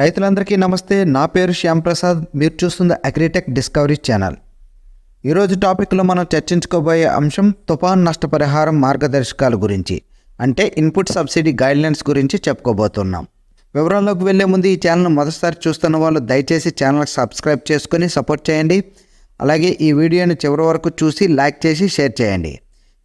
రైతులందరికీ నమస్తే. నా పేరు శ్యామ్ ప్రసాద్ మీరు చూస్తున్న అగ్రిటెక్ డిస్కవరీ ఛానల్. ఈరోజు టాపిక్లో మనం చర్చించుకోబోయే అంశం తుఫాన్ నష్టపరిహారం మార్గదర్శకాల గురించి అంటే ఇన్పుట్ సబ్సిడీ గైడ్లైన్స్ గురించి చెప్పుకోబోతున్నాం. వివరాల్లోకి వెళ్ళే ముందు ఈ ఛానల్ మొదటిసారి చూస్తున్న వాళ్ళు దయచేసి ఛానల్కి సబ్స్క్రైబ్ చేసుకొని సపోర్ట్ చేయండి. అలాగే ఈ వీడియోని చివరి వరకు చూసి లైక్ చేసి షేర్ చేయండి.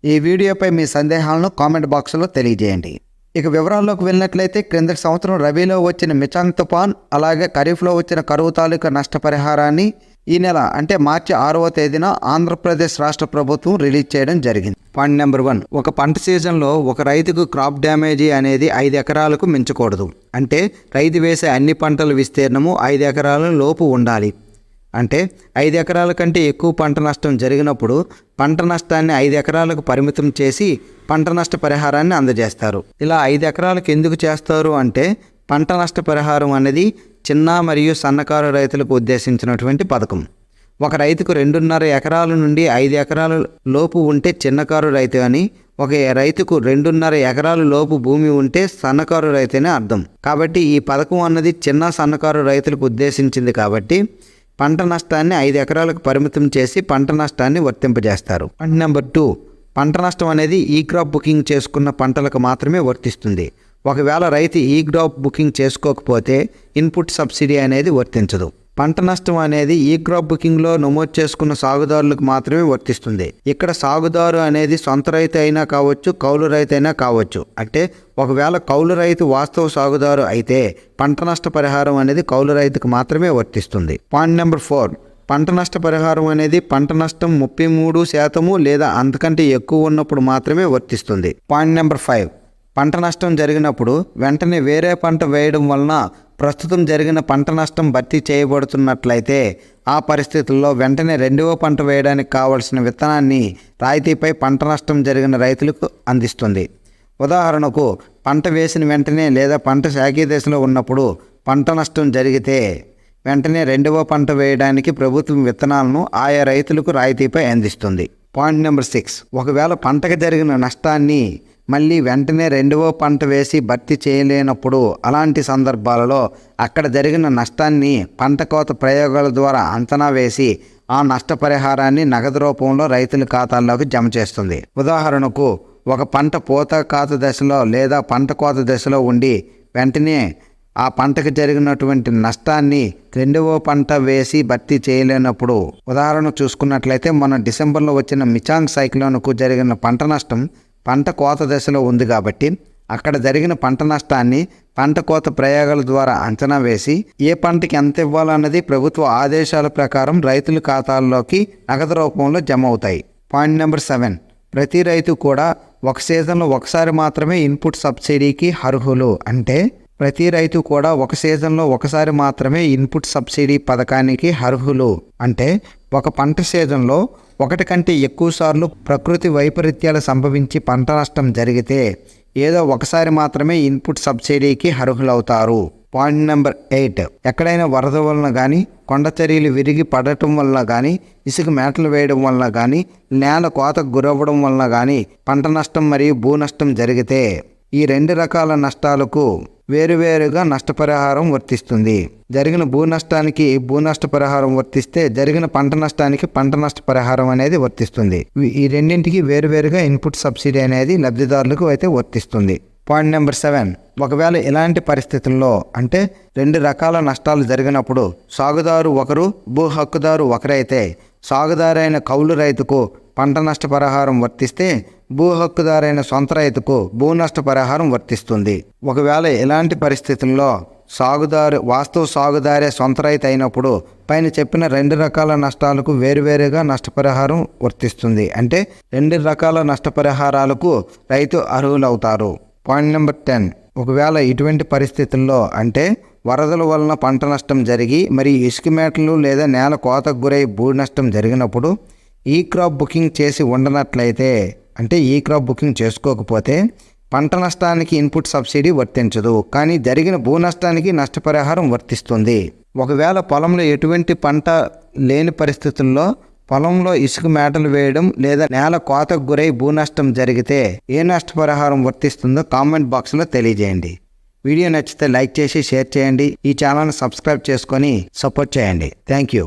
ఈ వీడియోపై మీ సందేహాలను కామెంట్ బాక్స్లో తెలియజేయండి. ఇక వివరాల్లోకి వెళ్ళినట్లయితే క్రిందటి సంవత్సరం రబీలో వచ్చిన మిచాంగ్ తుఫాన్ అలాగే ఖరీఫ్లో వచ్చిన కరువు తాలూకా నష్టపరిహారాన్ని ఈ నెల అంటే మార్చి ఆరవ తేదీన ఆంధ్రప్రదేశ్ రాష్ట్ర ప్రభుత్వం రిలీజ్ చేయడం జరిగింది. పాయింట్ నెంబర్ వన్ ఒక పంట సీజన్లో ఒక రైతుకు క్రాప్ డ్యామేజీ అనేది ఐదు ఎకరాలకు మించకూడదు. అంటే రైతు వేసే అన్ని పంటల విస్తీర్ణము ఐదు ఎకరాల లోపు ఉండాలి. అంటే ఐదు ఎకరాల కంటే ఎక్కువ పంట నష్టం జరిగినప్పుడు పంట నష్టాన్ని ఐదు ఎకరాలకు పరిమితం చేసి పంట నష్ట పరిహారాన్ని అందజేస్తారు. ఇలా ఐదు ఎకరాలకు ఎందుకు చేస్తారు అంటే పంట నష్ట పరిహారం అనేది చిన్న మరియు సన్నకారు రైతులకు ఉద్దేశించినటువంటి పథకం. ఒక రైతుకు రెండున్నర ఎకరాల నుండి ఐదు ఎకరాల లోపు ఉంటే చిన్నకారు రైతు అని ఒక రైతుకు రెండున్నర ఎకరాల లోపు భూమి ఉంటే సన్నకారు రైతు అని అర్థం. కాబట్టి ఈ పథకం అన్నది చిన్న సన్నకారు రైతులకు ఉద్దేశించింది కాబట్టి పంట నష్టాన్ని ఐదు ఎకరాలకు పరిమితం చేసి పంట నష్టాన్ని వర్తింపజేస్తారు. పాయింట్ నెంబర్ టూ పంట నష్టం అనేది ఈ క్రాప్ బుకింగ్ చేసుకున్న పంటలకు మాత్రమే వర్తిస్తుంది. ఒకవేళ రైతు ఈ క్రాప్ బుకింగ్ చేసుకోకపోతే ఇన్పుట్ సబ్సిడీ అనేది వర్తించదు. పంట నష్టం అనేది ఈ క్రాప్ బుకింగ్లో నమోదు చేసుకున్న సాగుదారులకు మాత్రమే వర్తిస్తుంది. ఇక్కడ సాగుదారు అనేది సొంత రైతు అయినా కావచ్చు కౌలు రైతు అయినా కావచ్చు. అంటే ఒకవేళ కౌలు రైతు వాస్తవ సాగుదారు అయితే పంట నష్ట పరిహారం అనేది కౌలు రైతుకు మాత్రమే వర్తిస్తుంది. Point number four. పంట నష్ట పరిహారం అనేది పంట నష్టం ముప్పై మూడు శాతము లేదా అంతకంటే ఎక్కువ ఉన్నప్పుడు మాత్రమే వర్తిస్తుంది. Point number five. పంట నష్టం జరిగినప్పుడు వెంటనే వేరే పంట వేయడం వలన ప్రస్తుతం జరిగిన పంట నష్టం భర్తీ చేయబడుతున్నట్లయితే ఆ పరిస్థితుల్లో వెంటనే రెండవ పంట వేయడానికి కావలసిన విత్తనాన్ని రాయితీపై పంట నష్టం జరిగిన రైతులకు అందిస్తుంది. ఉదాహరణకు పంట వేసిన వెంటనే లేదా పంట సాగే దశలో ఉన్నప్పుడు పంట నష్టం జరిగితే వెంటనే రెండవ పంట వేయడానికి ప్రభుత్వం విత్తనాలను ఆయా రైతులకు రాయితీపై అందిస్తుంది. Point number six. ఒకవేళ పంటకు జరిగిన నష్టాన్ని మళ్ళీ వెంటనే రెండవ పంట వేసి భర్తీ చేయలేనప్పుడు అలాంటి సందర్భాలలో అక్కడ జరిగిన నష్టాన్ని పంట కోత ప్రయోగాల ద్వారా అంచనా వేసి ఆ నష్టపరిహారాన్ని నగదు రూపంలో రైతుల ఖాతాల్లోకి జమ చేస్తుంది. ఉదాహరణకు ఒక పంట పూత కాత దశలో లేదా పంట కోత దశలో ఉండి వెంటనే ఆ పంటకు జరిగినటువంటి నష్టాన్ని రెండవ పంట వేసి భర్తీ చేయలేనప్పుడు ఉదాహరణ చూసుకున్నట్లయితే మన డిసెంబర్లో వచ్చిన మిచాంగ్ సైక్లోన్కు జరిగిన పంట నష్టం పంట కోత దశలో ఉంది కాబట్టి అక్కడ జరిగిన పంట నష్టాన్ని పంట కోత ప్రయోగాల ద్వారా అంచనా వేసి ఏ పంటకి ఎంత ఇవ్వాలన్నది ప్రభుత్వ ఆదేశాల ప్రకారం రైతుల ఖాతాల్లోకి నగదు రూపంలో జమ అవుతాయి. Point number seven. ప్రతి రైతు కూడా ఒక సీజన్లో ఒకసారి మాత్రమే ఇన్పుట్ సబ్సిడీకి అర్హులు అంటే ప్రతి రైతు కూడా ఒక సీజన్లో ఒకసారి మాత్రమే ఇన్పుట్ సబ్సిడీ పథకానికి అర్హులు. అంటే ఒక పంట సీజన్లో ఒకటి కంటే ఎక్కువ సార్లు ప్రకృతి వైపరీత్యాలు సంభవించి పంట నష్టం జరిగితే ఏదో ఒకసారి మాత్రమే ఇన్పుట్ సబ్సిడీకి అర్హులవుతారు. Point number eight. ఎక్కడైనా వరద వలన కానీ కొండ చర్యలు విరిగి పడటం వలన కానీ ఇసుక మేటలు వేయడం వలన కానీ నేల కోతకు గురవ్వడం వలన కానీ పంట నష్టం మరియు భూ నష్టం జరిగితే ఈ రెండు రకాల నష్టాలకు వేరువేరుగా నష్టపరిహారం వర్తిస్తుంది. జరిగిన భూ నష్టానికి భూ నష్టపరిహారం వర్తిస్తే జరిగిన పంట నష్టానికి పంట నష్టపరిహారం అనేది వర్తిస్తుంది. ఈ రెండింటికి వేరువేరుగా ఇన్పుట్ సబ్సిడీ అనేది లబ్ధిదారులకు అయితే వర్తిస్తుంది. Point number seven. ఒకవేళ ఇలాంటి పరిస్థితుల్లో అంటే రెండు రకాల నష్టాలు జరిగినప్పుడు సాగుదారు ఒకరు భూ హక్కుదారు ఒకరైతే సాగుదారైన కౌలు రైతుకు పంట నష్టపరిహారం వర్తిస్తే భూ హక్కుదారైన సొంత రైతుకు భూ నష్టపరిహారం వర్తిస్తుంది. ఒకవేళ ఇలాంటి పరిస్థితుల్లో సాగుదారు వాస్తవ సాగుదారే సొంత రైతు అయినప్పుడు పైన చెప్పిన రెండు రకాల నష్టాలకు వేరువేరుగా నష్టపరిహారం వర్తిస్తుంది. అంటే రెండు రకాల నష్టపరిహారాలకు రైతు అర్హులవుతారు. Point number ten. ఒకవేళ ఇటువంటి పరిస్థితుల్లో అంటే వరదల వలన పంట నష్టం జరిగి మరి ఇసుక మేటలు లేదా నేల కోతకు గురై భూ నష్టం జరిగినప్పుడు ఈ క్రాప్ బుకింగ్ చేసి ఉండనట్లయితే అంటే ఈ క్రాప్ బుకింగ్ చేసుకోకపోతే పంట నష్టానికి ఇన్పుట్ సబ్సిడీ వర్తించదు. కానీ జరిగిన భూ నష్టానికి నష్టపరిహారం వర్తిస్తుంది. ఒకవేళ పొలంలో ఎటువంటి పంట లేని పరిస్థితుల్లో పొలంలో ఇసుక మేటలు వేయడం లేదా నేల కోతకు గురై భూ నష్టం జరిగితే ఏ నష్టపరిహారం వర్తిస్తుందో కామెంట్ బాక్స్లో తెలియజేయండి. వీడియో నచ్చితే లైక్ చేసి షేర్ చేయండి. ఈ ఛానల్ని సబ్స్క్రైబ్ చేసుకొని సపోర్ట్ చేయండి. Thank you.